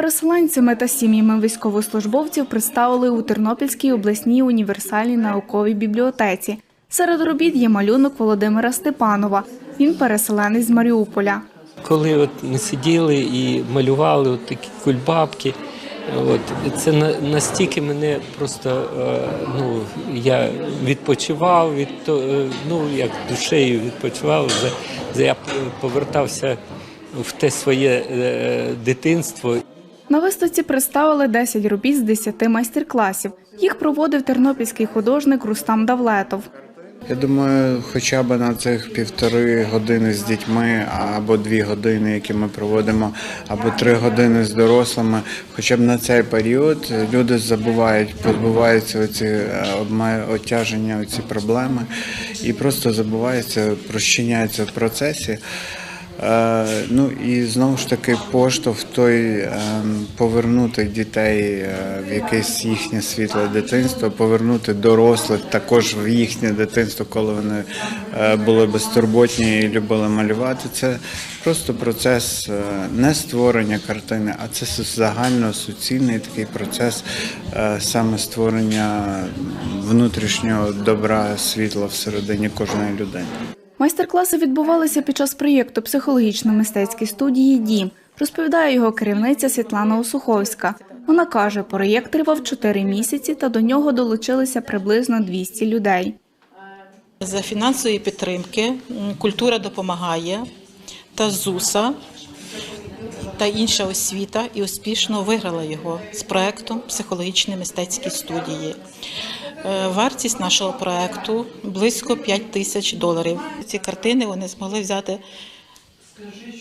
Переселенцями та сім'ями військовослужбовців представили у Тернопільській обласній універсальній науковій бібліотеці. Серед робіт є малюнок Володимира Степанова. Він переселенець з Маріуполя. Коли от ми сиділи і малювали от такі кульбабки, от, це на- настільки мене просто е, ну, я відпочивав від е, ну, як душею відпочивав, я повертався в те своє е, дитинство. На виставці представили 10 робіт з 10 майстер-класів. Їх проводив тернопільський художник Рустам Давлетов. Я думаю, хоча б на цих півтори години з дітьми, або дві години, які ми проводимо, або три години з дорослими, хоча б на цей період люди забувають, позбуваються оці е, обтяження, оці проблеми, і просто забуваються, прощиняються в процесі. Е, ну і знову ж таки поштовх той е, повернути дітей е, в якесь їхнє світле дитинство, повернути дорослих також в їхнє дитинство, коли вони е, були безтурботні і любили малювати. Це просто процес не створення картини, а це загально суцільний такий процес саме створення внутрішнього добра, світла всередині кожної людини. Майстер-класи відбувалися під час проєкту психологічно-мистецької студії Дім, розповідає його керівниця Світлана Осуховська. Вона каже, проєкт тривав 4 місяці та до нього долучилися приблизно 200 людей. За фінансової підтримки культура допомагає та ЗУСа та інша освіта і успішно виграла його з проектом психологічні мистецькі студії. Е, Вартість нашого проекту близько 5 тисяч доларів. Ці картини вони змогли взяти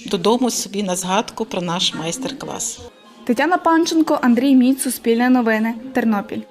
додому собі на згадку про наш майстер-клас. Тетяна Панченко, Андрій Міць, Суспільне новини, Тернопіль.